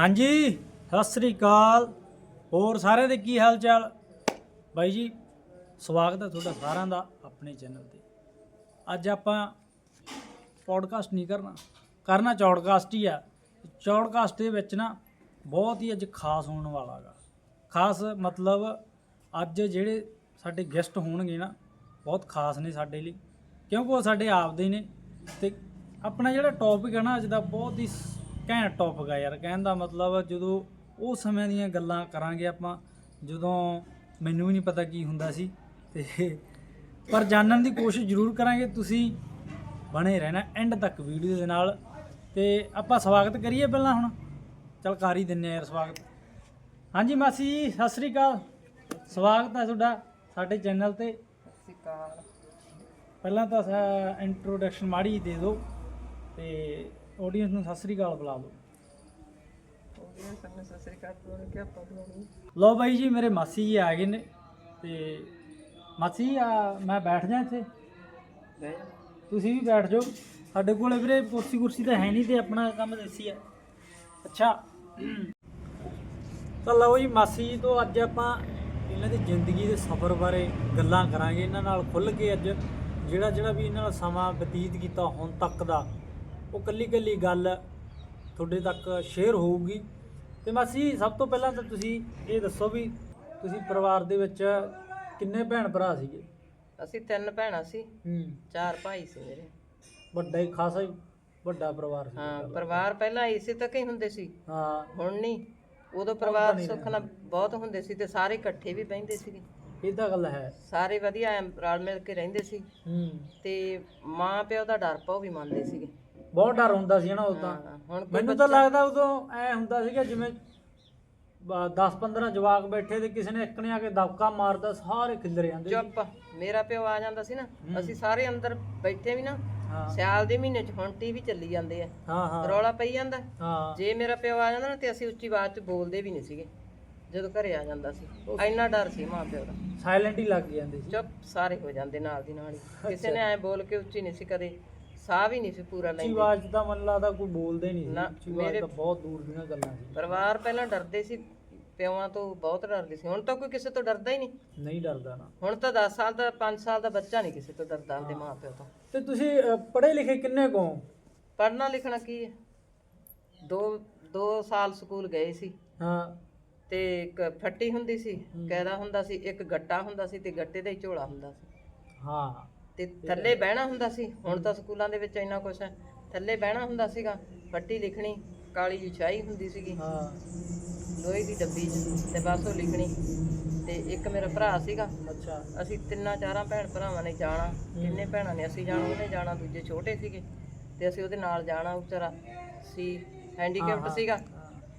ਹਾਂਜੀ, ਸਤਿ ਸ੍ਰੀ ਅਕਾਲ। ਹੋਰ ਸਾਰਿਆਂ ਦੇ ਕੀ ਹਾਲ ਚਾਲ ਬਾਈ ਜੀ, ਸਵਾਗਤ ਹੈ ਤੁਹਾਡਾ ਸਾਰਿਆਂ ਦਾ ਆਪਣੇ ਚੈਨਲ ਤੇ। ਅੱਜ ਆਪਾਂ ਪੋਡਕਾਸਟ ਨਹੀਂ ਕਰਨਾ ਕਰਨਾ ਚੌਡਕਾਸਟ ਹੀ ਆ। ਚੌਡਕਾਸਟ ਦੇ ਵਿੱਚ ਨਾ ਬਹੁਤ ਹੀ ਅੱਜ ਖਾਸ ਹੋਣ ਵਾਲਾ ਗਾ। ਖਾਸ ਮਤਲਬ ਅੱਜ ਜਿਹੜੇ ਸਾਡੇ ਗੈਸਟ ਹੋਣਗੇ ਨਾ, ਬਹੁਤ ਖਾਸ ਨੇ ਸਾਡੇ ਲਈ। ਕਿਉਂਕਿ ਉਹ ਸਾਡੇ ਆਪਦੇ ਨੇ ਤੇ ਆਪਣਾ ਜਿਹੜਾ ਟੌਪਿਕ ਹੈ ਨਾ ਅੱਜ ਦਾ ਬਹੁਤ ਹੀ ਘੈਂਟ ਟੌਪਿਕ ਆ ਯਾਰ ਕਹਿਣ ਦਾ ਮਤਲਬ ਜਦੋਂ ਉਹ ਸਮੇਂ ਦੀਆਂ ਗੱਲਾਂ ਕਰਾਂਗੇ ਆਪਾਂ ਜਦੋਂ ਮੈਨੂੰ ਵੀ ਨਹੀਂ ਪਤਾ ਕੀ ਹੁੰਦਾ ਸੀ ਤੇ ਪਰ ਜਾਣਨ ਦੀ ਕੋਸ਼ਿਸ਼ ਜ਼ਰੂਰ ਕਰਾਂਗੇ ਤੁਸੀਂ ਬਣੇ ਰਹਿਣਾ ਐਂਡ ਤੱਕ ਵੀਡੀਓ ਦੇ ਨਾਲ। ਤੇ ਆਪਾਂ ਸਵਾਗਤ ਕਰੀਏ ਪਹਿਲਾਂ ਹੁਣ। ਚਲ ਕਰ ਹੀ ਦਿੰਨੇ ਆ ਯਾਰ ਸਵਾਗਤ। ਹਾਂਜੀ ਮਾਸੀ ਜੀ ਸਤਿ ਸ੍ਰੀ ਅਕਾਲ। ਸਵਾਗਤ ਹੈ ਤੁਹਾਡਾ ਸਾਡੇ ਚੈਨਲ ਤੇ। ਸਿਕਾਰ ਪਹਿਲਾਂ ਤਾਂ ਇੰਟਰੋਡਕਸ਼ਨ ਮਾੜੀ ਦੇ ਦਿਓ। ਤੇ ਆਡੀਅנס ਨੂੰ ਸਤਿ ਸ੍ਰੀ ਅਕਾਲ ਬੁਲਾ ਕੀ ਆਪਾਂ ਲਓ ਬਾਈ ਜੀ ਮੇਰੇ ਮਾਸੀ ਜੀ ਆ ਗਏ ਨੇ ਤੇ ਮਾਸੀ ਆ ਮੈਂ ਬੈਠ ਜਾ ਇੱਥੇ। ਤੁਸੀਂ ਵੀ ਬੈਠ ਜਾਓ। ਸਾਡੇ ਕੋਲੇ ਵੀਰੇ ਕੁਰਸੀ ਕੁਰਸੀ ਤਾਂ ਹੈ ਨਹੀਂ ਤੇ ਆਪਣਾ ਕੰਮ ਦੇਸੀ ਆ। ਅੱਛਾ। ਤਾਂ ਲਓ ਜੀ ਮਾਸੀ ਜੀ ਤੋਂ ਅੱਜ ਆਪਾਂ ਇਹਨਾਂ ਦੀ ਜ਼ਿੰਦਗੀ ਦੇ ਸਫ਼ਰ ਬਾਰੇ ਗੱਲਾਂ ਕਰਾਂਗੇ। ਇਹਨਾਂ ਨਾਲ ਖੁੱਲ ਕੇ ਅੱਜ ਜਿਹੜਾ ਜਿਹੜਾ ਵੀ ਇਹਨਾਂ ਨਾਲ ਸਮਾਂ ਬਤੀਤ ਕੀਤਾ ਹੁਣ ਤੱਕ ਦਾ ਉਹ ਕੱਲੀ ਕੱਲੀ ਗੱਲ ਤੁਹਾਡੇ ਤੱਕ ਸ਼ੇਅਰ ਹੋਊਗੀ। ਤੇ ਮਾਸੀ ਸਭ ਤੋਂ ਪਹਿਲਾਂ ਤਾਂ ਤੁਸੀਂ ਇਹ ਦੱਸੋ ਵੀ ਤੁਸੀਂ ਪਰਿਵਾਰ ਦੇ ਵਿੱਚ ਕਿੰਨੇ ਭੈਣ ਭਰਾ ਸੀਗੇ? ਅਸੀਂ ਤਿੰਨ ਭੈਣਾਂ ਸੀ ਹੂੰ। ਚਾਰ ਭਾਈ ਸੀ ਮੇਰੇ। ਵੱਡਾ ਹੀ ਖਾਸਾ ਹੀ ਵੱਡਾ ਪਰਿਵਾਰ ਸੀ। ਹਾਂ ਪਰਿਵਾਰ ਪਹਿਲਾਂ ਇਸੇ ਤੱਕ ਹੀ ਹੁੰਦੇ ਸੀ। ਹਾਂ। ਹੁਣ ਨਹੀਂ। ਉਦੋਂ ਪਰਿਵਾਰ ਸੁੱਖ ਨਾਲ ਬਹੁਤ ਹੁੰਦੇ ਸੀ ਤੇ ਸਾਰੇ ਇਕੱਠੇ ਵੀ ਬਹਿੰਦੇ ਸੀਗੇ। ਇਹ ਤਾਂ ਗੱਲ ਹੈ। ਸਾਰੇ ਵਧੀਆ ਰਲ ਮਿਲ ਕੇ ਰਹਿੰਦੇ ਸੀ। ਹੂੰ। ਤੇ ਮਾਂ ਪਿਓ ਦਾ ਡਰ ਪਾਉ ਵੀ ਮੰਨਦੇ ਸੀਗੇ। ਬਹੁਤ ਡਰ ਹੁੰਦਾ ਸੀ ਨਾ ਉਦੋਂ ਹਾਂ, ਹੁਣ ਕੋਈ ਮੈਨੂੰ ਤਾਂ ਲੱਗਦਾ ਉਦੋਂ ਐ ਹੁੰਦਾ ਸੀਗਾ ਜਿਵੇਂ 10 15 ਜਵਾਕ ਬੈਠੇ ਤੇ ਕਿਸੇ ਨੇ ਇੱਕ ਨੇ ਆ ਕੇ ਦਬਕਾ ਮਾਰਦਾ ਸਾਰੇ ਖਿੱਲਰ ਜਾਂਦੇ ਸੀ। ਚੁੱਪ ਮੇਰਾ ਪਿਓ ਆ ਜਾਂਦਾ ਸੀ ਨਾ ਅਸੀਂ ਸਾਰੇ ਅੰਦਰ ਬੈਠੇ ਵੀ ਨਾ ਹਾਂ। ਸਿਆਲ ਦੇ ਮਹੀਨੇ ਚ ਹੁਣ ਟੀਵੀ ਚੱਲੀ ਜਾਂਦੇ ਆ। ਹਾਂ ਹਾਂ। ਰੌਲਾ ਪਈ ਜਾਂਦਾ। ਹਾਂ। ਜੇ ਮੇਰਾ ਪਿਓ ਆ ਜਾਂਦਾ ਨਾ ਤੇ ਅਸੀਂ ਉੱਚੀ ਆਵਾਜ਼ 'ਚ ਬੋਲਦੇ ਵੀ ਨਹੀਂ ਸੀਗੇ ਜਦੋਂ ਘਰੇ ਆ ਜਾਂਦਾ ਸੀ। ਇੰਨਾ ਡਰ ਸੀ ਮਾਂ ਪਿਓ ਦਾ। ਸਾਇਲੈਂਟ ਹੀ ਲੱਗ ਜਾਂਦੇ ਸੀ। ਚੁੱਪ ਸਾਰੇ ਹੋ ਜਾਂਦੇ ਨਾਲ ਦੀ ਨਾਲ ਹੀ। ਕਿਸੇ ਨੇ ਐ ਬੋਲ ਕੇ ਉੱਚੀ ਨਹੀਂ ਸੀ ਕਦੇ। ਸਾਹ ਵੀ ਨਹੀਂ ਸੀ ਪੂਰਾ ਉੱਚੀ ਲੈਂਦੇ। ਆਵਾਜ਼ 'ਚ ਤਾਂ ਮਨ ਲੱਗਦਾ ਕੋਈ ਬੋਲਦੇ ਨਹੀਂ ਸੀ। ਉੱਚੀ ਆਵਾਜ਼ ਮੇਰੇ- ਤਾਂ ਬਹੁਤ ਦੂਰ ਦੀਆਂ ਗੱਲਾਂ ਸੀ। ਪਰਿਵਾਰ ਪਹਿਲਾਂ ਡਰਦੇ ਸੀ ਪਿਓਾਂ ਤੋਂ ਬਹੁਤ ਡਰਦੇ ਸੀ। ਹੁਣ ਤਾਂ ਕੋਈ ਕਿਸੇ ਤੋਂ ਡਰਦਾ ਹੀ ਨਹੀਂ। ਨਹੀਂ ਡਰਦਾ ਨਾ। ਹੁਣ ਤਾਂ 10 ਸਾਲ ਦਾ 5 ਸਾਲ ਦਾ ਬੱਚਾ ਨਹੀਂ ਕਿਸੇ ਤੋਂ ਡਰਦਾ ਆਪਦੇ ਮਾਂ ਪਿਓ ਤੋਂ। ਤੇ ਤੁਸੀਂ ਅ, ਪੜ੍ਹੇ ਲਿਖੇ ਕਿੰਨੇ ਕੋ ਪੜ੍ਹਨਾ ਲਿਖਣਾ ਕੀ ਹੈ? ਦੋ ਦੋ ਸਾਲ ਸਕੂਲ ਗਏ ਸੀ। ਹਾਂ। ਤੇ ਇੱਕ ਫੱਟੀ ਹੁੰਦੀ ਸੀ ਕੈਦਾ ਹੁੰਦਾ ਸੀ ਇੱਕ ਗੱਟਾ ਹੁੰਦਾ ਸੀ ਤੇ ਗੱਟੇ ਦਾ ਹੀ ਝੋਲਾ ਹੁੰਦਾ ਸੀ। ਹਾਂ। ਤੇ ਥੱਲੇ ਬਹਿਣਾ ਹੁੰਦਾ ਸੀ ਹੁਣ ਤਾਂ ਸਕੂਲਾਂ ਦੇ ਵਿੱਚ ਇੰਨਾ ਕੁਛ ਹੈ। ਥੱਲੇ ਬਹਿਣਾ ਹੁੰਦਾ ਸੀਗਾ ਫੱਟੀ ਲਿਖਣੀ ਕਾਲੀ ਜਿਹੀ ਛਾਈ ਹੁੰਦੀ ਸੀਗੀ। ਹਾਂ। ਲੋਹੇ ਦੀ ਡੱਬੀ 'ਚ ਤੇ ਬਸ ਉਹ ਲਿਖਣੀ। ਤੇ ਇੱਕ ਮੇਰਾ ਭਰਾ ਸੀਗਾ। ਅੱਛਾ। ਅਸੀਂ ਤਿੰਨਾਂ ਚਾਰਾਂ ਭੈਣ ਭਰਾਵਾਂ ਨੇ ਜਾਣਾ। ਤਿੰਨੇ ਭੈਣਾਂ ਨੇ ਅਸੀਂ ਜਾਣਾ ਉਹਨੇ ਜਾਣਾ ਦੂਜੇ ਛੋਟੇ ਸੀਗੇ। ਤੇ ਅਸੀਂ ਉਹਦੇ ਨਾਲ ਜਾਣਾ ਵਿਚਾਰਾ ਸੀ ਹੈਂਡੀਕੈਪਟ ਸੀਗਾ।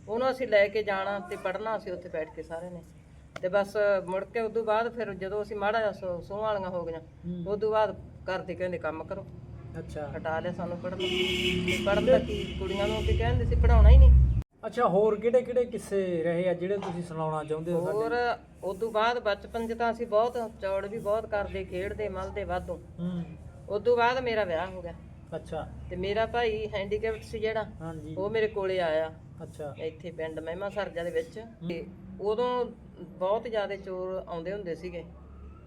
ਉਹਨੂੰ ਅਸੀਂ ਲੈ ਕੇ ਜਾਣਾ ਤੇ ਪੜ੍ਹਨਾ ਅਸੀਂ ਉੱਥੇ ਬੈਠ ਕੇ ਸਾਰੇ ਨੇ। ਤੇ ਬਸ ਮੁੜ ਕੇ ਉਦੋਂ ਬਾਅਦ ਫਿਰ ਜਦੋਂ ਅਸੀਂ ਮਾੜਾ ਜਿਹਾ ਸੋ- ਸੂਹ ਵਾਲੀਆਂ ਹੋ ਗਈਆਂ ਹੂੰ। ਉਦੋਂ ਬਾਅਦ ਘਰ ਦੇ ਕਹਿੰਦੇ ਕੰਮ ਕਰੋ। ਅੱਛਾ। ਹਟਾ ਲਿਆ ਸਾਨੂੰ ਪੜ੍ਹਨ ਤੇ ਪੜ੍ਹਨ ਦਾ ਕੀ ਕੁੜੀਆਂ ਨੂੰ ਕੀ ਕਹਿੰਦੇ ਸੀ ਪੜਾਉਣਾ ਹੀ ਨਹੀਂ। ਅੱਛਾ ਹੋਰ ਕਿਹੜੇ ਕਿਹੜੇ ਕਿੱਸੇ ਰਹੇ ਆ ਜਿਹੜੇ ਤੁਸੀਂ ਸੁਣਾਉਣਾ ਚਾਹੁੰਦੇ ਹੋ ਹੋਰ ਉਦੋਂ ਬਾਅਦ ਬਚਪਨ 'ਚ ਤਾਂ ਅਸੀਂ ਬਹੁਤ ਚੌੜ ਵੀ ਬਹੁਤ ਕਰਦੇ ਖੇਡਦੇ ਮਲਦੇ ਵਾਧੂ। ਹੂੰ। ਉਦੋਂ ਬਾਅਦ ਮੇਰਾ ਵਿਆਹ ਹੋ ਗਿਆ। ਅੱਛਾ। ਤੇ ਮੇਰਾ ਭਾਈ ਹੈਂਡੀਕੈਪਟ ਸੀ ਜਿਹੜਾ ਹਾਂਜੀ। ਉਹ ਮੇਰੇ ਕੋਲੇ ਆਇਆ। ਅੱਛਾ। ਇੱਥੇ ਪਿੰਡ ਮਹਿਮਾ ਸਰਜਾ ਦੇ ਵਿੱਚ। ਤੇ ਉਦੋਂ ਬਹੁਤ ਜ਼ਿਆਦਾ ਚੋਰ ਆਉਂਦੇ ਹੁੰਦੇ ਸੀਗੇ।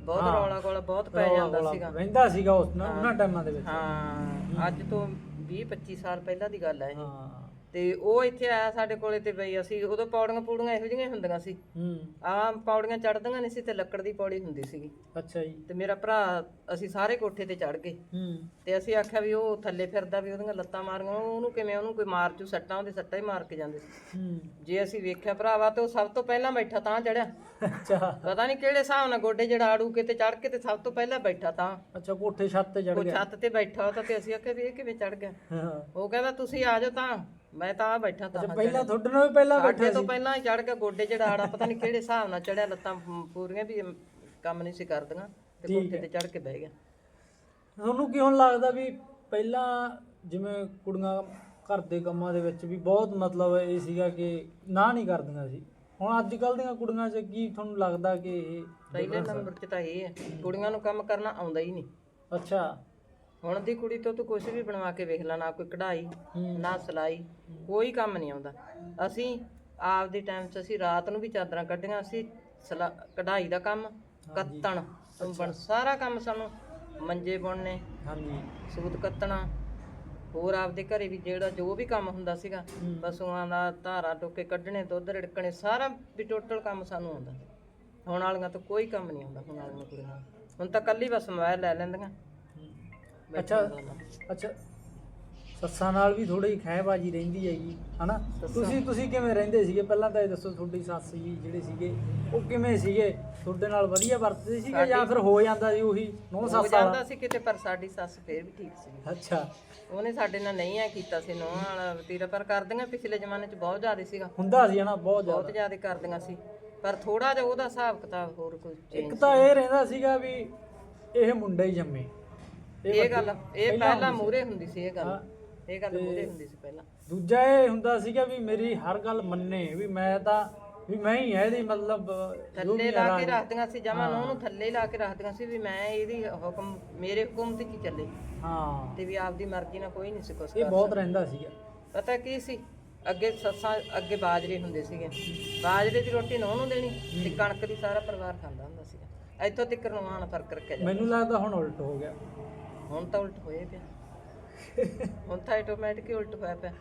ਬਹੁਤ ਹਾਂ। ਰੌਲਾ ਕੋਲਾ ਬਹੁਤ ਪੈ ਜਾਂਦਾ ਗੋਲਾ ਸੀਗਾ। ਰਹਿੰਦਾ ਸੀਗਾ ਉਸ ਨਾਲ ਉਹਨਾਂ ਟਾਈਮਾਂ ਦੇ ਵਿੱਚ। ਹਾਂ ਅੱਜ ਤੋਂ 20 25 ਸਾਲ ਪਹਿਲਾਂ ਦੀ ਗੱਲ ਹੈ ਇਹ। ਹਾਂ। ਤੇ ਉਹ ਇੱਥੇ ਆਇਆ ਸਾਡੇ ਕੋਲੇ ਤੇ ਬਈ ਅਸੀਂ ਉਦੋਂ ਪੌੜੀਆਂ ਪੂੜੀਆਂ ਇਹੋ ਜਿਹੀਆਂ ਹੁੰਦੀਆਂ ਸੀ। ਹੂੰ। ਆਹ ਪੌੜੀਆਂ ਚੜ੍ਹਦੀਆਂ ਨਹੀਂ ਸੀ ਤੇ ਲੱਕੜ ਦੀ ਪੌੜੀ ਹੁੰਦੀ ਸੀਗੀ। ਅੱਛਾ ਜੀ। ਤੇ ਮੇਰਾ ਭਰਾ ਅਸੀਂ ਸਾਰੇ ਕੋਠੇ ਤੇ ਚੜ੍ਹ ਗਏ। ਹੂੰ। ਤੇ ਅਸੀਂ ਆਖਿਆ ਵੀ ਉਹ ਥੱਲੇ ਫਿਰਦਾ ਵੀ ਉਹਦੀਆਂ ਲੱਤਾਂ ਮਾਰੀਆਂ ਉਹਨੂੰ ਕਿਵੇਂ ਉਹਨੂੰ ਕੋਈ ਮਾਰ ਚੂ ਸੱਟਾਂ ਉਹਦੇ ਸੱਟਾਂ ਹੀ ਮਾਰ ਕੇ ਜਾਂਦੇ ਸੀ। ਹੂੰ। ਜੇ ਅਸੀਂ ਵੇਖਿਆ ਭਰਾਵਾ ਤੇ ਉਹ ਸਭ ਤੋਂ ਪਹਿਲਾਂ ਬੈਠਾ ਤਾਂ ਚੜਿਆ ਅੱਛਾ। ਪਤਾ ਨਹੀਂ ਕਿਹੜੇ ਹਿਸਾਬ ਨਾਲ ਗੋਡੇ ਜਿਹੜਾ ਆੜੂ ਕੇ ਤੇ ਚੜ ਕੇ ਤੇ ਸਭ ਤੋਂ ਪਹਿਲਾਂ ਬੈਠਾ ਤਾਂ। ਅੱਛਾ ਕੋਠੇ ਛੱਤ ਤੇ ਚੜ ਉਹ ਗਿਆ। ਛੱਤ ਤੇ ਬੈਠਾ ਤਾਂ ਤੇ ਅਸੀਂ ਆਖਿਆ ਵੀ ਇਹ ਕਿਵੇਂ ਚੜ ਗਿਆ। ਹਾਂ। ਉਹ ਕਹਿੰਦਾ ਤੁਸੀਂ ਆ ਜਾਓ ਤਾਂ। ਮੈਂ ਤਾਂ ਆ ਬੈਠਾ ਤਾਂ ਪਹਿਲਾਂ ਤੁਹਾਡੇ ਨਾਲ ਵੀ ਪਹਿਲਾਂ ਬੈਠੇ ਤੋਂ ਪਹਿਲਾਂ ਚੜ ਕੇ ਗੋਡੇ ਆੜਾ ਪਤਾ ਨਹੀਂ ਕਿਹੜੇ ਹਿਸਾਬ ਨਾਲ ਚੜਿਆ ਲੱਤਾਂ ਪੂਰੀਆਂ ਵੀ ਕੰਮ ਨਹੀਂ ਸੀ ਕਰਦੀਆਂ ਤੇ ਕੋਠੇ ਤੇ ਚੜ ਕੇ ਬਹਿ ਗਿਆ। ਤੁਹਾਨੂੰ ਕੀ ਹੁਣ ਲੱਗਦਾ ਵੀ ਪਹਿਲਾਂ ਜਿਵੇਂ ਕੁੜੀਆਂ ਘਰ ਦੇ ਕੰਮਾਂ ਦੇ ਵਿੱਚ ਵੀ ਬਹੁਤ ਮਤਲਬ ਇਹ ਸੀਗਾ ਕਿ ਨਾ ਨਹੀਂ ਕਰਦੀਆਂ ਸੀ? ਹੁਣ ਅੱਜ ਕੱਲ ਦੀਆਂ ਕੁੜੀਆਂ 'ਚ ਕੀ ਤੁਹਾਨੂੰ ਲੱਗਦਾ ਕਿ ਇਹ ਪਹਿਲੇ ਨੰਬਰ 'ਚ ਤਾਂ ਇਹ ਹੈ ਕੁੜੀਆਂ ਨੂੰ ਕੰਮ ਕਰਨਾ ਆਉਂਦਾ ਹੀ ਨਹੀਂ। ਅੱਛਾ। ਹੁਣ ਦੀ ਕੁੜੀ ਤੋਂ ਤੂੰ ਕੁਝ ਵੀ ਬਣਵਾ ਕੇ ਵੇਖ ਲੈ ਨਾ ਕੋਈ ਕਢਾਈ। ਨਾ ਸਲਾਈ ਕੋਈ ਕੰਮ ਨਹੀਂ ਆਉਂਦਾ ਅਸੀਂ ਆਪ ਦੇ ਟਾਈਮ 'ਚ ਅਸੀਂ ਰਾਤ ਨੂੰ ਵੀ ਚਾਦਰਾਂ ਕੱਢੀਆਂ ਅਸੀਂ ਸਲਾ- ਕਢਾਈ ਦਾ ਕੰਮ ਕੱਤਣ ਸੁੰਬਣ ਸਾਰਾ ਕੰਮ ਸਾਨੂੰ ਮੰਜੇ ਬੁਣਨੇ ਹਾਂਜੀ ਸੂਤ ਕੱਤਣਾ ਹੋਰ ਆਪਦੇ ਘਰੇ ਵੀ ਜਿਹੜਾ ਜੋ ਵੀ ਕੰਮ ਹੁੰਦਾ ਸੀਗਾ। ਪਸ਼ੂਆਂ ਦਾ ਧਾਰਾ ਟੋਕੇ ਕੱਢਣੇ ਦੁੱਧ ਰਿੜਕਣੇ ਸਾਰਾ ਵੀ ਟੋਟਲ ਕੰਮ ਸਾਨੂੰ ਆਉਂਦਾ ਹੁਣ ਵਾਲੀਆਂ ਤਾਂ ਕੋਈ ਕੰਮ ਨਹੀਂ ਆਉਂਦਾ ਹੁਣ ਵਾਲੀਆਂ ਕੁੜੀਆਂ। ਹੁਣ ਤਾਂ ਕੱਲੀ ਬਸ ਮੋਬਾਈਲ ਲੈ ਲੈਂਦੀਆਂ ਅੱਛਾ ਅੱਛਾ। ਸੱਸਾਂ ਨਾਲ ਵੀ ਥੋੜੀ ਖਹਿਬਾਜੀ ਰਹਿੰਦੀ ਹੈਗੀ ਹਨਾ? ਤੁਸੀਂ ਤੁਸੀਂ ਕਿਵੇਂ ਰਹਿੰਦੇ ਸੀਗੇ? ਪਹਿਲਾਂ ਤਾਂ ਇਹ ਦੱਸੋ ਤੁਹਾਡੀ ਸੱਸ ਜੀ ਜਿਹੜੇ ਸੀਗੇ ਉਹ ਕਿਵੇਂ ਸੀਗੇ? ਤੁਹਾਡੇ ਨਾਲ ਵਧੀਆ ਵਰਤਦੇ ਸੀਗੇ ਜਾਂ ਫਿਰ ਹੋ ਜਾਂਦਾ ਸੀ ਉਹੀ ਨੌ ਹੋ ਸੱਸ ਜਾਂਦਾ ਵਾਲਾ? ਸੀ ਕਿਤੇ ਪਰ ਸਾਡੀ ਸੱਸ ਫੇਰ ਵੀ ਠੀਕ ਸੀ। ਅੱਛਾ। ਉਹਨੇ ਸਾਡੇ ਨਾਲ ਨਹੀਂ ਆ ਕੀਤਾ ਸੀ ਨੋਹਾਂ ਵਾਲਾ ਵਤੀਰਾ ਪਰ ਕਰਦੀਆਂ ਪਿਛਲੇ ਜ਼ਮਾਨੇ 'ਚ ਬਹੁਤ ਜ਼ਿਆਦਾ ਸੀਗਾ। ਹੁੰਦਾ ਸੀ ਹਨਾ ਬਹੁਤ ਬਹੁਤ ਜ਼ਿਆਦਾ ਕਰਦੀਆਂ ਸੀ। ਪਰ ਥੋੜਾ ਜਿਹਾ ਉਹਦਾ ਹਿਸਾਬ ਕਿਤਾਬ ਹੋਰ ਕੋਈ ਇੱਕ ਤਾਂ ਇਹ ਰਹਿੰਦਾ ਸੀਗਾ ਵੀ ਇਹ ਮੁੰਡਾ ਹੀ ਜੰਮੇ। ਇਹ ਗੱਲ ਇਹ ਪਹਿਲਾਂ ਮੂਰੇ ਹੁੰਦੀ ਸੀ। ਇਹ ਗੱਲ। ਇਹ ਗੱਲ ਮੂਰੇ ਹੁੰਦੀ ਸੀ ਪਹਿਲਾਂ। ਦੂਜਾ ਇਹ ਹੁੰਦਾ ਸੀਗਾ ਵੀ ਮੇਰੀ ਹਰ ਗੱਲ ਮੰਨੇ ਵੀ ਮੈਂ ਤਾਂ ਵੀ ਮੈਂ ਹੀ ਹੈ ਇਹਦੀ ਮਤਲਬ ਥੱਲੇ ਲਾ ਕੇ ਰੱਖਦੀਆਂ ਸੀ ਜਮਾਂ ਨੂੰ ਉਹਨੂੰ ਥੱਲੇ ਲਾ ਕੇ ਰੱਖਦੀਆਂ ਸੀ ਵੀ ਮੈਂ ਇਹਦੀ ਹੁਕਮ ਮੇਰੇ ਹੁਕਮ ਤੇ ਕੀ ਚੱਲੇ। ਹਾਂ। ਤੇ ਵੀ ਆਪਦੀ ਮਰਜ਼ੀ ਨਾਲ ਕੋਈ ਨਹੀਂ ਸੀ ਕੁਛ ਇਹ ਬਹੁਤ ਰਹਿੰਦਾ ਸੀਗਾ। ਪਤਾ ਕੀ ਸੀ? ਅੱਗੇ ਸੱਸਾਂ ਅੱਗੇ ਬਾਜਰੇ ਹੁੰਦੇ ਸੀਗੇ। ਬਾਜਰੇ ਦੀ ਰੋਟੀ ਨੌਂ ਨੂੰ ਦੇਣੀ ਤੇ ਕਣਕ ਦੀ ਸਾਰਾ ਪਰਿਵਾਰ ਖਾਂਦਾ ਹੁੰਦਾ ਸੀਗਾ। ਇੱਥੋਂ ਤੱਕ ਨਾਲ ਫ਼ਰਕ ਰੱਖਿਆ ਜਾਂਦਾ ਮੈਨੂੰ ਲੱਗਦਾ ਹੁਣ ਉਲਟ ਹੋ ਗਿਆ। ਹੁਣ ਤਾਂ ਉਲਟ ਹੋਏ ਪਿਆ। ਹੁਣ ਤਾਂ ਆਟੋਮੈਟਿਕ ਹੀ ਉਲਟ ਹੋਇਆ ਪਿਆ।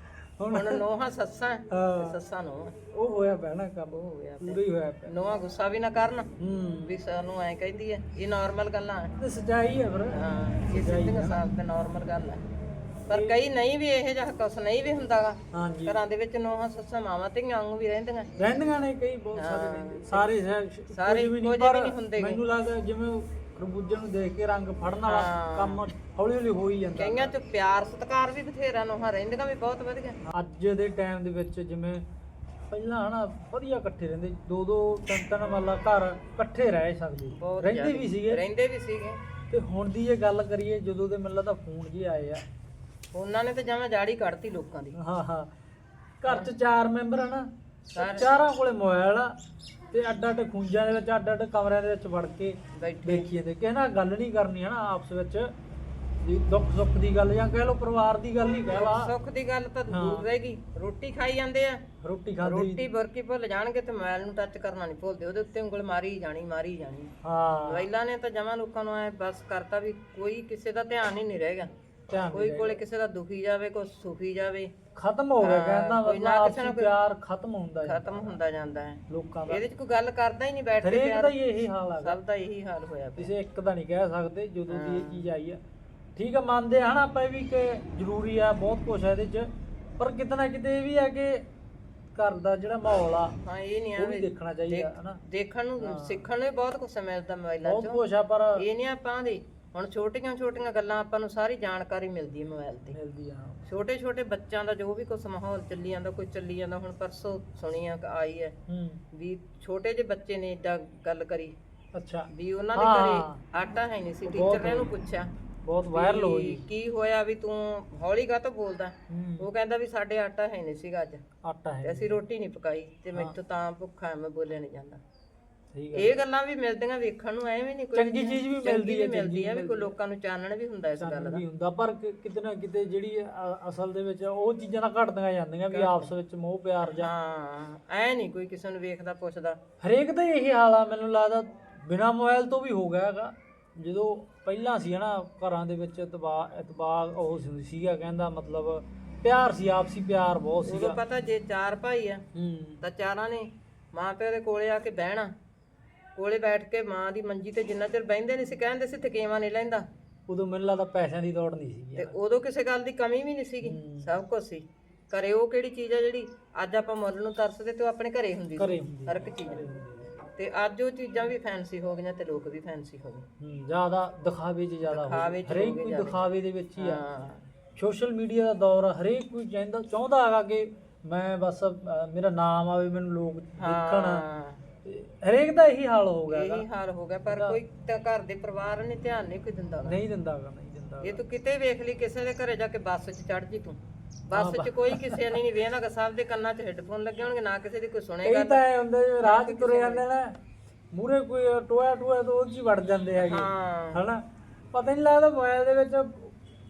ਹੁਣ ਨੌਹਾਂ ਸੱਸਾਂ ਹਾਂ। ਤੇ ਸੱਸਾਂ ਨੌਹਾਂ ਉਹ ਹੋਇਆ ਪਿਆ ਨਾ ਕੰਮ। ਹੋ ਗਿਆ ਪੂਰਾ ਹੀ ਹੋਇਆ ਪਿਆ। ਨੌਹਾਂ ਗੁੱਸਾ ਵੀ ਨਾ ਕਰਨ ਹੂੰ। ਵੀ ਸਾਨੂੰ ਐਂ ਕਹਿੰਦੀ ਐ ਇਹ ਨਾਰਮਲ ਗੱਲਾਂ ਐ ਤੇ ਸਚਾਈ ਹੈ ਫਿਰ। ਹਾਂ ਇਹ ਸਿੱਧੀਆਂ ਸਾਫ਼ ਤੇ ਨਾਰਮਲ ਗੱਲ ਐ ਪਰ ਕਈ ਨਹੀਂ ਵੀ ਇਹ ਜਿਹਾ ਕੁਛ ਨਹੀਂ ਵੀ ਹੁੰਦਾਗਾ। ਹਾਂਜੀ। ਘਰਾਂ ਦੇ ਵਿੱਚ ਨੌਹਾਂ ਸੱਸਾਂ ਮਾਵਾਂ ਧੀਆਂ ਵਾਂਗੂ ਵੀ ਰਹਿੰਦੀਆਂ। ਰਹਿੰਦੀਆਂ ਨੇ ਕਈ ਬਹੁਤ ਸਾਰੇ। ਰਹਿੰਦੇ। ਸਾਰੇ ਸਾਰੇ ਕੁਝ ਵੀ ਨਹੀਂ। ਪਰ ਵੀ ਹੁੰਦੇ ਗੇ। ਮੈਨੂੰ ਲੱਗਦਾ ਜਿਵੇਂ ਉਹ ਖਰਬੂਜੇ ਨੂੰ ਦੇਖ ਕੇ ਰੰਗ ਫੜਨ ਵਾਲਾ ਕੰਮ ਹੌਲੀ ਹੌਲੀ ਹੋ ਹੀ ਜਾਂਦਾ। ਕਈਆਂ ਚ ਪਿਆਰ ਸਤਿਕਾਰ ਵੀ ਬਥੇਰਾ ਨੌਹਾਂ ਰਹਿੰਦੀਆਂ ਵੀ ਬਹੁਤ ਵਧੀਆ। ਅੱਜ ਦੇ ਟਾਈਮ ਦੇ ਵਿੱਚ ਜਿਵੇਂ ਪਹਿਲਾਂ ਹਨਾ ਵਧੀਆ ਇਕੱਠੇ ਰਹਿੰਦੇ ਦੋ ਦੋ ਤਿੰਨ ਤਿੰਨ ਵਾਲਾ ਘਰ ਇਕੱਠੇ ਰਹਿ ਸਕਦੇ। ਬਹੁਤ ਰਹਿੰਦੇ ਜ਼ਿਆਦੇ। ਵੀ ਸੀਗੇ। ਰਹਿੰਦੇ ਵੀ ਸੀਗੇ। ਤੇ ਹੁਣ ਦੀ ਜੇ ਗੱਲ ਕਰੀਏ ਜਦੋਂ ਦੇ ਮੈਨੂੰ ਲੱਗਦਾ ਫੋਨ ਜੀ ਆਏ ਆ। ਉਹਨਾਂ ਨੇ ਤਾਂ ਜਮਾਂ ਜਾੜੀ ਕੱਢਤੀ ਲੋਕਾਂ ਦੀ। ਹਾਂ ਹਾਂ। ਘਰ 'ਚ ਚਾਰ ਮੈਂਬਰ ਆ ਨਾ ਸਾਰੇ। ਚਾਰਾਂ ਕੋਲੇ ਮੋਬਾਈਲ ਆ ਤੇ ਅੱਡ ਅੱਡ ਖੁੰਜਾਂ ਦੇ ਵਿੱਚ ਅੱਡ ਅੱਡ ਕਮਰਿਆਂ ਦੇ ਵਿੱਚ ਵੜ ਕੇ ਦੇਖੀ ਜਾਂਦੇ ਕਿਸੇ ਨਾਲ ਗੱਲ ਨਹੀਂ ਕਰਨੀ ਹਨਾ ਆਪਸ ਵਿੱਚ ਵੀ ਦੁੱਖ ਸੁੱਖ ਦੀ ਗੱਲ ਜਾਂ ਕਹਿ ਲਓ ਪਰਿਵਾਰ ਦੀ ਗੱਲ ਹੀ ਕਹਿ ਲਾ। ਸੁੱਖ ਦੀ ਗੱਲ ਤਾਂ ਦੂਰ ਰਹੇਗੀ। ਰੋਟੀ ਖਾਈ ਜਾਂਦੇ ਆ। ਰੋਟੀ ਖਾਂਦੀ ਰੋਟੀ ਬੁਰਕੀ ਭੁੱਲ ਜਾਣਗੇ ਤੇ ਮੋਬਾਈਲ ਨੂੰ ਟੱਚ ਕਰਨਾ ਨਹੀਂ ਭੁੱਲਦੇ। ਉਹਦੇ ਉੱਤੇ ਉਂਗਲ ਮਾਰੀ ਜਾਣੀ ਮਾਰੀ ਜਾਣੀ। ਹਾਂ। ਮੋਬਾਈਲਾਂ ਨੇ ਤਾਂ ਜਮਾਂ ਲੋਕਾਂ ਨੂੰ ਐ ਬਸ ਕਰਤਾ ਵੀ ਕੋਈ ਕਿਸੇ ਦਾ ਧਿਆਨ ਹੀ ਨਹੀਂ ਰਹੇਗਾ। ਕੋਈ ਕੋਲੇ ਕਿਸੇ ਦਾ ਦੁਖੀ ਜਾਵੇ ਕੋਈ ਸੁਖੀ ਜਾਵੇ। ਖਤਮ ਹੋ ਗਿਆ ਕਹਿੰਦਾ ਮਤਲਬ ਆਪਸੀ ਪਿਆਰ ਖਤਮ ਹੁੰਦਾ ਹੈ ਖਤਮ ਹੁੰਦਾ ਜਾਂਦਾ ਹੈ। ਲੋਕਾਂ ਦਾ। ਇਹਦੇ 'ਚ ਕੋਈ ਗੱਲ ਕਰਦਾ ਹੀ ਨਹੀਂ ਬੈਠ ਕੇ ਹਰੇਕ ਪਿਆਰ ਦਾ ਹੀ ਇਹੀ ਹਾਲ ਆ ਸਭ ਦਾ ਇਹੀ ਹਾਲ ਹੋਇਆ ਪਿਆ। ਕਿਸੇ ਇੱਕ ਦਾ ਨਹੀਂ ਕਹਿ ਸਕਦੇ ਜਦੋਂ ਦੀ ਇਹ ਚੀਜ਼ ਆਈ ਆ। ਠੀਕ ਆ ਮੰਨਦੇ ਹਾਂ ਨਾ ਆਪਾਂ ਵੀ ਕਿ ਜ਼ਰੂਰੀ ਆ ਬਹੁਤ ਕੁਝ ਆ ਇਹਦੇ 'ਚ। ਪਰ ਕਿਤੇ ਨਾ ਕਿਤੇ ਇਹ ਵੀ ਆ ਕਿ ਘਰ ਦਾ ਜਿਹੜਾ ਮਾਹੌਲ ਆ ਹਾਂ ਇਹ ਨਹੀਂ ਉਹ ਵੀ ਦੇਖਣਾ ਚਾਹੀਦਾ ਹਨਾ। ਦੇਖਣ ਨੂੰ ਸਿੱਖਣ ਨੂੰ ਵੀ ਬਹੁਤ ਕੁਝ ਮਿਲਦਾ ਮੋਬਾਈਲਾਂ ਬਹੁਤ 'ਚੋਂ। ਕੁਝ ਆ ਪਰ ਇਹ ਨਹੀਂ ਆਪਾਂ ਦੀ ਹੁਣ ਛੋਟੀਆਂ ਛੋਟੀਆਂ ਗੱਲਾਂ ਆਪਾਂ ਨੂੰ ਸਾਰੀ ਜਾਣਕਾਰੀ ਮਿਲਦੀ ਹੈ ਮੋਬਾਈਲ ਤੇ। ਮਿਲਦੀ ਆ ਛੋਟੇ ਛੋਟੇ ਬੱਚਿਆਂ ਦਾ ਜੋ ਵੀ ਕੁਝ ਮਾਹੌਲ ਚੱਲੀ ਜਾਂਦਾ ਕੋਈ ਚੱਲੀ ਜਾਂਦਾ ਹੁਣ ਪਰਸੋਂ ਸੁਣੀ ਆ ਆਈ ਹੈ ਹੂੰ। ਵੀ ਛੋਟੇ ਜਿਹੇ ਬੱਚੇ ਨੇ ਏਦਾਂ ਗੱਲ ਕਰੀ। ਅੱਛਾ। ਵੀ ਉਹਨਾਂ ਦੇ ਹਾਂ। ਘਰੇ ਆਟਾ ਹੈ ਨਹੀਂ ਸੀ ਟੀਚਰ ਨੇ ਉਹਨੂੰ ਪੁੱਛਿਆ ਬਹੁਤ ਵਾਇਰਲ ਹੋਈ। ਵੀ ਕੀ ਹੋਇਆ ਵੀ ਤੂੰ ਹੌਲੀ ਕਾਹਤੋਂ ਬੋਲਦਾ? ਹੂੰ। ਉਹ ਕਹਿੰਦਾ ਵੀ ਸਾਡੇ ਆਟਾ ਹੈ ਨਹੀਂ ਸੀਗਾ ਅੱਜ। ਆਟਾ ਹੈ ਅਸੀਂ ਰੋਟੀ ਨਹੀਂ ਪਕਾਈ ਤੇ ਮੈਥੋਂ ਤਾਂ ਭੁੱਖਾ ਮੈਂ ਬੋਲਿਆ ਨਹੀਂ ਜਾਂਦਾ। ਹੈ ਇਹ ਗੱਲਾਂ ਵੀ ਮਿਲਦੀਆਂ ਵੇਖਣ ਨੂੰ ਐਵੇਂ ਨਹੀਂ ਕੋਈ ਚੰਗੀ ਚੀਜ਼ ਵੀ ਮਿਲਦੀ ਹੈ ਮਿਲਦੀ ਹੈ ਵੀ ਕੋਈ ਲੋਕਾਂ ਨੂੰ ਚਾਨਣ ਵੀ ਹੁੰਦਾ ਇਸ ਗੱਲ ਦਾ। ਵੀ ਹੁੰਦਾ ਪਰ ਕਿਤੇ ਨਾ ਕਿਤੇ ਜਿਹੜੀ ਅਸਲ ਦੇ ਵਿੱਚ ਉਹ ਚੀਜ਼ਾਂ ਨਾ ਘਟਦੀਆਂ ਜਾਂਦੀਆਂ ਵੀ ਆਪਸ ਵਿੱਚ ਮੋਹ ਪਿਆਰ ਜਾਂ ਹਾਂ ਐ ਨਹੀਂ ਕੋਈ ਕਿਸੇ ਨੂੰ ਵੇਖਦਾ ਪੁੱਛਦਾ। ਹਰੇਕ ਦਾ ਇਹੀ ਹਾਲ ਆ ਮੈਨੂੰ ਲੱਗਦਾ ਬਿਨਾ ਮੋਬਾਈਲ ਤੋਂ ਵੀ ਹੋ ਗਿਆ ਹੈਗਾ। ਜਦੋਂ ਪਹਿਲਾਂ ਸੀ ਹਨਾ ਘਰਾਂ ਦੇ ਵਿੱਚ ਇਤਬਾਰ ਇਤਬਾਰ ਉਹ ਸੀਗਾ ਕਹਿੰਦਾ ਮਤਲਬ ਪਿਆਰ ਸੀ ਆਪਸੀ ਪਿਆਰ ਬਹੁਤ ਉਦੋਂ ਸੀਗਾ। ਪਤਾ ਜੇ ਚਾਰ ਭਾਈ ਆ ਤਾਂ ਚਾਰਾਂ ਨੇ ਮਾਂ ਪਿਓ ਦੇ ਕੋਲੇ ਆ ਕੇ ਬਹਿਣਾ। ਕੋਲੇ ਬੈਠ ਕੇ ਮਾਂ ਦੀ ਮੰਜੀ ਤੇ ਜਿੰਨਾ ਚਿਰ ਬਹਿੰਦੇ ਨਹੀਂ ਸੀ ਕਹਿੰਦੇ ਸੀ ਥਕੇਵਾ ਨਹੀਂ ਲੈਂਦਾ। ਉਦੋਂ ਮੈਨੂੰ ਲੱਗਦਾ ਪੈਸਿਆਂ ਦੀ ਦੌੜ ਨਹੀਂ ਸੀਗੀ। ਤੇ ਉਦੋਂ ਕਿਸੇ ਗੱਲ ਦੀ ਕਮੀ ਵੀ ਨਹੀਂ ਸੀਗੀ ਸਭ ਕੁਝ ਸੀ। ਘਰੇ ਉਹ ਕਿਹੜੀ ਚੀਜ਼ ਆ ਜਿਹੜੀ ਅੱਜ ਆਪਾਂ ਮੁੱਲ ਨੂੰ ਤਰਸਦੇ ਤੇ ਉਹ ਆਪਣੇ ਘਰੇ ਹੁੰਦੀ ਘਰੇ ਹੁੰਦੀ ਹਰ ਇੱਕ ਚੀਜ਼ ਤੇ ਅੱਜ ਉਹ ਚੀਜ਼ਾਂ ਵੀ ਫੈਂਸੀ ਹੋ ਗਈਆਂ ਤੇ ਲੋਕ ਵੀ ਫੈਂਸੀ ਹੋ ਗਏ। ਹੂੰ ਜ਼ਿਆਦਾ ਦਿਖਾਵੇ 'ਚ ਜ਼ਿਆਦਾ ਹੋ ਦਿਖਾਵੇ। 'ਚ ਹਰੇਕ ਹੋ ਗਏ ਕੋਈ ਜ਼ਿਆਦਾ। ਦਿਖਾਵੇ ਦੇ ਵਿੱਚ ਹੀ ਆ। ਹਾਂ। ਸੋਸ਼ਲ ਮੀਡੀਆ ਦਾ ਦੌਰ ਆ ਹਰੇਕ ਕੋਈ ਚਾਹੁੰਦਾ ਚਾਹੁੰਦਾ ਹੈਗਾ ਕਿ ਮੈਂ ਬਸ ਮੇਰਾ ਨਾਮ ਆਵੇ ਮੈਨੂੰ ਲੋਕ ਦੇਖਣ। ਹਾਂ। ਤੇ ਹਰੇਕ ਦਾ ਇਹੀ ਹਾਲ ਹੋ ਗਿਆ। ਇਹੀ ਹਾਲ ਹੋ ਗਿਆ ਪਰ ਕੋਈ ਤਾਂ ਘਰ ਦੇ ਪਰਿਵਾਰ ਨੇ ਧਿਆਨ ਨਹੀਂ ਕੋਈ ਦਿੰਦਾ ਗਾ। ਨਹੀਂ ਦਿੰਦਾ ਨਹੀਂ ਦਿੰਦਾ ਇਹ ਤੂੰ ਕਿਤੇ ਵੇਖ ਲਈ ਕਿਸੇ ਦੇ ਘਰੇ ਜਾ ਕੇ ਬੱਸ 'ਚ ਚੜ ਜੀ ਤੂੰ। ਬੱਸ 'ਚ ਕੋਈ ਕਿਸੇ ਨੇ ਨਹੀਂ ਵੇਖਣਾ ਸਭ ਦੇ ਕੰਨਾਂ 'ਚ ਹੈੱਡਫੋਨ ਲੱਗੇ ਹੋਣਗੇ ਨਾ ਕਿਸੇ ਦੀ ਕੋਈ ਸੁਣੇਗਾ ਕਈ ਤਾਂ ਐ ਹੁੰਦੇ ਜਿਵੇਂ ਰਾਹ 'ਚ ਤੁਰੇ ਜਾਂਦੇ ਨੇ ਮੂਰੇ ਕੋਈ ਟੋਇਆ ਟੋਇਆ ਤੋਂ ਉਹ 'ਚ ਹੀ ਵੜ ਜਾਂਦੇ ਹੈਗੇ ਹਾਂ। ਹਨਾ? ਪਤਾ ਨਹੀਂ ਲੱਗਦਾ ਮੋਬਾਈਲ ਦੇ ਵਿੱਚ।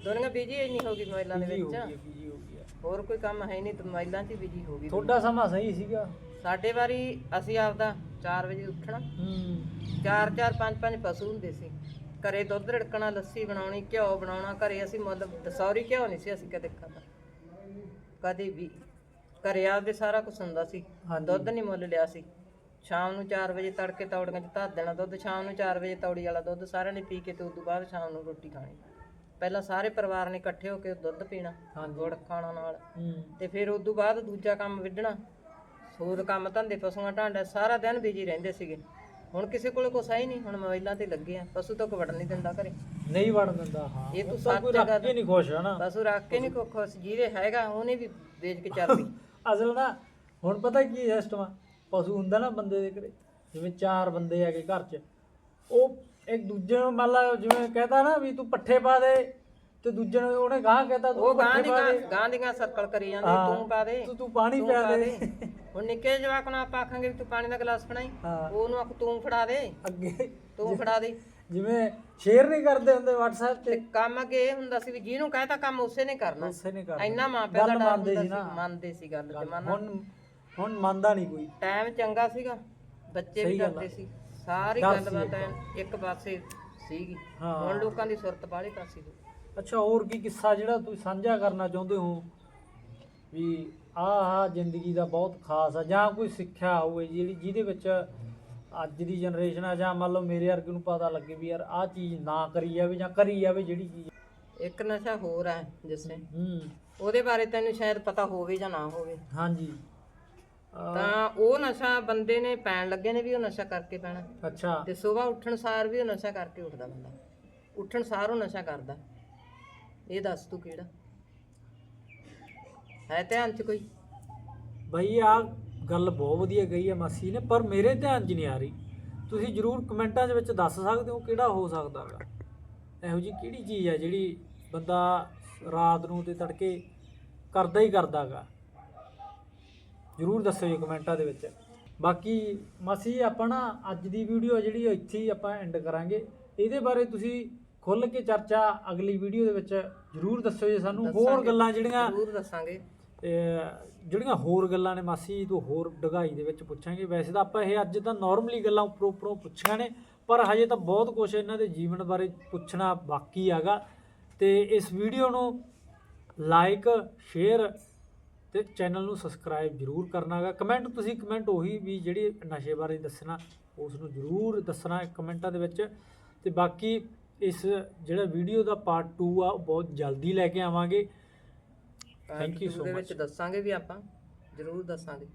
ਦੁਨੀਆ ਬਿਜ਼ੀ ਇੰਨੀ ਹੋ ਗਈ ਮੋਬਾਈਲਾਂ ਦੇ ਬਿਜ਼ੀ ਹੋ ਵਿੱਚ। ਬਿਜ਼ੀ ਹੋ। ਹੋਰ ਕੋਈ ਕੰਮ ਹੈ ਨਹੀਂ ਤੇ ਮੋਬਾਈਲਾਂ 'ਚ ਬਿਜ਼ੀ ਹੋ ਗਈ ਤੁਹਾਡਾ ਸਮਾਂ ਸਹੀ ਸੀਗਾ। ਸਾਡੇ ਵਾਰੀ ਅਸੀਂ ਆਪਦਾ 4 ਵਜੇ ਉੱਠਣਾ। ਹੂੰ। ਚਾਰ ਚਾਰ ਪੰਜ ਪੰਜ ਪਸ਼ੂ ਹੁੰਦੇ ਸੀ। ਘਰੇ ਦੁੱਧ ਰੜਕਣਾ ਲੱਸੀ ਬਣਾਉਣੀ ਘਿਓ ਬਣਾਉਣਾ ਘਰੇ ਅਸੀਂ ਮੁੱਲ ਦਸੌਰੀ ਘਿਓ ਨਹੀਂ ਸੀ ਅਸੀਂ ਕਦੇ ਖਾਦਾ ਕਦੇ ਵੀ। ਘਰੇ ਆਪਦੇ ਸਾਰਾ ਕੁਝ ਹੁੰਦਾ ਸੀ। ਦੁੱਧ ਨਹੀਂ ਮੁੱਲ ਲਿਆ ਸੀ। ਸ਼ਾਮ ਨੂੰ 4 ਵਜੇ ਤੜਕੇ ਤੌੜੀਆਂ 'ਚ ਧਰ ਦੇਣਾ ਦੁੱਧ। ਸ਼ਾਮ ਨੂੰ 4 ਵਜੇ ਤੌੜੀ ਵਾਲਾ ਦੁੱਧ ਸਾਰਿਆਂ ਨੇ ਪੀ ਕੇ ਤੇ ਉਸ ਤੋਂ ਬਾਅਦ ਸ਼ਾਮ ਨੂੰ ਰੋਟੀ ਖਾਣੀ। ਪਹਿਲਾਂ ਸਾਰੇ ਪਰਿਵਾਰ ਨੇ ਇਕੱਠੇ ਹੋ ਕੇ ਦੁੱਧ ਪੀਣਾ। ਗੁੜ ਖਾਣਾ ਨਾਲ। ਤੇ ਫਿਰ ਉਸ ਤੋਂ ਬਾਅਦ ਦੂਜਾ ਕੰਮ ਵਿੱਢਣਾ। ਸੂਦ ਕੰਮ ਧੰਦੇ ਪਸ਼ੂਆਂ ਢਾਂਡਾ ਸਾਰਾ ਦਿਨ ਬਿਜ਼ੀ ਰਹਿੰਦੇ ਸੀਗੇ। ਹੁਣ ਕਿਸੇ ਕੋਲ ਕੁਛ ਹੈ ਹੀ ਨਹੀਂ ਹੁਣ ਮੋਬਾਈਲਾਂ ਤੇ ਲੱਗੇ ਆ ਪਸ਼ੂ ਤਾਂ ਵੜਨ ਨਹੀਂ ਦਿੰਦਾ ਘਰੇ। ਨਹੀਂ ਵੜ ਦਿੰਦਾ ਹਾਂ। ਇਹ ਤੂੰ ਉਹ ਸੱਚ ਰੱਖ ਕੇ ਨਹੀਂ ਖੁਸ਼ ਹਨਾ? ਪਸ਼ੂ ਰੱਖ ਕੇ ਨਹੀਂ ਕੋ ਖੁਸ਼ ਜਿਹਦੇ ਹੈਗਾ ਉਹਨੇ ਵੀ ਵੇਚ ਕੇ ਚੱਲਦੀ ਅਸਲ ਨਾ ਹੁਣ ਪਤਾ ਕੀ ਸਿਸਟਮ ਆ? ਪਸ਼ੂ ਹੁੰਦਾ ਨਾ ਬੰਦੇ ਦੇ ਘਰੇ ਜਿਵੇਂ ਚਾਰ ਬੰਦੇ ਹੈਗੇ ਘਰ 'ਚ ਉਹ ਇੱਕ ਦੂਜੇ ਨੂੰ ਮੰਨ ਲਾ ਜਿਵੇਂ ਕਹਤਾ ਨਾ ਵੀ ਤੂੰ ਪੱਠੇ ਪਾ ਦੇ ਤੇ ਦੂਜੇ ਨੂੰ ਉਹਨੇ ਗਾਂ ਕਹਤਾ ਉਹ ਤੂੰ ਪਾ ਗਾਂ ਦੇ। ਗਾਂ ਦੀ ਗਾਂ ਸਰਕਲ ਕਰੀ ਜਾਂਦੇ। ਤੂੰ ਪਾ ਦੇ ਤੂੰ ਪਾਣੀ ਪਾ ਦੇ। ਹੁਣ ਨਿੱਕੇ ਜਵਾਕ ਨੂੰ ਆਪਾਂ ਆਖਾਂਗੇ ਵੀ ਤੂੰ ਪਾਣੀ ਦਾ ਗਲਾਸ ਫੜਾਈ ਹਾਂ। ਉਹਨੂੰ ਆਖ ਤੂੰ ਫੜਾ ਦੇ। ਅੱਗੇ ਤੂੰ ਫੜਾ ਦੇ। ਜਿਵੇਂ ਸ਼ੇਅਰ ਨਹੀਂ ਕਰਦੇ ਹੁੰਦੇ WhatsApp ਤੇ। ਤੇ ਕੰਮ ਅੱਗੇ ਇਹ ਹੁੰਦਾ ਸੀ ਵੀ ਜਿਹਨੂੰ ਕਹਤਾ ਕੰਮ ਉਸੇ ਨੇ ਕਰਨਾ। ਉਸੇ ਨੇ ਕਰਨਾ। ਇੰਨਾ ਮਾਂ ਪਿਓ ਦਾ ਗੱਲ ਡਰ ਮੰਨਦੇ ਹੁੰਦਾ ਸੀ ਸੀ ਨਾ। ਮੰਨਦੇ ਸੀ ਗੱਲ ਗੱਲ- ਜਮਾਨਾ। ਹੁਣ ਹੁਣ ਮੰਨਦਾ ਨਹੀਂ ਕੋਈ। ਟਾਈਮ ਚੰਗਾ ਸੀਗਾ ਬੱਚੇ ਵੀ ਸਹੀ ਗੱਲ ਕਰਦੇ ਆ। ਸੀ। ਸਾਰੀ ਡਰ ਸੀ ਗੱਲਬਾਤ ਇੱਕ। ਐਨ ਇੱਕ ਪਾਸੇ ਸੀਗੀ। ਹਾਂ। ਹੁਣ ਲੋਕਾਂ ਦੀ ਸੁਰਤ ਬਾਹਲੀ ਪਾਸੇ ਹੋ ਅੱਛਾ ਹੋਰ ਕੀ ਕਿੱਸਾ ਜਿਹੜਾ ਤੁਸੀਂ ਸਾਂਝਾ ਕਰਨਾ ਚਾਹੁੰਦੇ ਹੋ? ਵੀ ਆਹ ਜ਼ਿੰਦਗੀ ਦਾ ਬਹੁਤ ਖਾਸ ਆ ਜਾਂ ਕੋਈ ਸਿੱਖਿਆ ਹੋਵੇ ਜਿਹੜੀ ਜਿਹਦੇ ਵਿੱਚ ਅੱਜ ਦੀ ਜਨਰੇਸ਼ਨ ਆ ਜਾਂ ਮੰਨ ਲਓ ਮੇਰੇ ਵਰਗੇ ਨੂੰ ਪਤਾ ਲੱਗੇ ਵੀ ਯਾਰ ਆਹ ਚੀਜ਼ ਨਾ ਕਰੀ ਜਾਵੇ ਜਾਂ ਕਰੀ ਜਾਵੇ ਜਿਹੜੀ ਚੀਜ਼। ਇੱਕ ਨਸ਼ਾ ਹੋਰ ਹੈ ਜਿਸੇ। ਹੂੰ। ਉਹਦੇ ਬਾਰੇ ਤੈਨੂੰ ਸ਼ਾਇਦ ਪਤਾ ਹੋਵੇ ਜਾਂ ਨਾ ਹੋਵੇ। ਹਾਂਜੀ। ਤਾਂ ਉਹ ਨਸ਼ਾ ਬੰਦੇ ਨੇ ਪੈਣ ਲੱਗੇ ਨੇ ਵੀ ਉਹ ਨਸ਼ਾ ਕਰਕੇ ਪੈਣਾ। ਅੱਛਾ। ਤੇ ਸਵੇਰ ਉੱਠਣ ਸਾਰ ਵੀ ਉਹ ਨਸ਼ਾ ਕਰਕੇ ਉੱਠਦਾ ਬੰਦਾ। ਉੱਠਣ ਸਾਰ ਉਹ ਨਸ਼ਾ ਕਰਦਾ। ਇਹ ਦੱਸ ਤੂੰ ਕਿਹੜਾ? ਹੈ ਧਿਆਨ ਚ ਕੋਈ? ਬਈ ਆ ਗੱਲ ਬਹੁਤ ਵਧੀਆ ਕਹੀ ਹੈ ਮਾਸੀ ਨੇ ਪਰ ਮੇਰੇ ਧਿਆਨ 'ਚ ਨਹੀਂ ਆ ਰਹੀ। ਤੁਸੀਂ ਜਰੂਰ ਕਮੈਂਟਾਂ ਦੇ ਵਿੱਚ ਦੱਸ ਸਕਦੇ ਹੋ ਕਿਹੜਾ ਹੋ ਸਕਦਾ ਗਾ। ਇਹੋ ਜੀ ਕਿਹੜੀ ਚੀਜ਼ ਹੈ ਜਿਹੜੀ ਬੰਦਾ ਰਾਤ ਨੂੰ ਤੇ ਤੜਕੇ ਕਰਦਾ ਹੀ ਕਰਦਾਗਾ ਜਰੂਰ ਦੱਸਿਓ ਜੀ ਕਮੈਂਟਾਂ ਦੇ ਵਿੱਚ। ਬਾਕੀ ਮਾਸੀ ਆਪਾਂ ਨਾ ਅੱਜ ਦੀ ਵੀਡੀਓ ਜਿਹੜੀ ਇੱਥੇ ਹੀ ਆਪਾਂ ਐਂਡ ਕਰਾਂਗੇ। ਇਹਦੇ ਬਾਰੇ ਤੁਸੀਂ ਖੁੱਲ ਕੇ ਚਰਚਾ ਅਗਲੀ ਵੀਡੀਓ ਦੇ ਵਿੱਚ ਜਰੂਰ ਦੱਸਿਓ ਜੀ ਸਾਨੂੰ। ਹੋਰ। ਗੱਲਾਂ ਜਿਹੜੀਆਂ ਜ਼ਰੂਰ ਦੱਸਾਂਗੇ। ਜਿਹੜੀਆਂ ਹੋਰ ਗੱਲਾਂ ਨੇ ਮਾਸੀ ਤੋਂ ਹੋਰ ਡਗਾਈ ਦੇ ਵਿੱਚ ਪੁੱਛਾਂਗੇ। ਵੈਸੇ ਤਾਂ ਆਪਾਂ ਇਹ ਅੱਜ ਤਾਂ ਨਾਰਮਲੀ ਗੱਲਾਂ ਉੱਪਰੋਂ ਉੱਪਰੋਂ ਪੁੱਛੀਆਂ ਨੇ, ਪਰ ਹਜੇ ਤਾਂ ਬਹੁਤ ਕੁਝ ਇਹਨਾਂ ਦੇ ਜੀਵਨ ਬਾਰੇ ਪੁੱਛਣਾ ਬਾਕੀ ਹੈਗਾ। ਤੇ ਇਸ ਵੀਡੀਓ ਨੂੰ ਲਾਈਕ ਸ਼ੇਅਰ ਤੇ ਚੈਨਲ ਨੂੰ ਸਬਸਕ੍ਰਾਈਬ ਜਰੂਰ ਕਰਨਾ ਹੈਗਾ। ਕਮੈਂਟ ਤੁਸੀਂ ਕਮੈਂਟ ਉਹੀ ਵੀ ਜਿਹੜੀ ਨਸ਼ੇ ਬਾਰੇ ਦੱਸਣਾ, ਉਸ ਨੂੰ ਜਰੂਰ ਦੱਸਣਾ ਕਮੈਂਟਾਂ ਦੇ ਵਿੱਚ। ਤੇ ਬਾਕੀ ਇਸ ਜਿਹੜਾ ਵੀਡੀਓ ਦਾ ਪਾਰਟ 2 ਆ, ਉਹ ਬਹੁਤ ਜਲਦੀ ਲੈ ਕੇ ਆਵਾਂਗੇ। So ਉਹਦੇ ਵਿੱਚ much. ਦੱਸਾਂਗੇ ਵੀ ਆਪਾਂ ਜ਼ਰੂਰ ਦੱਸਾਂਗੇ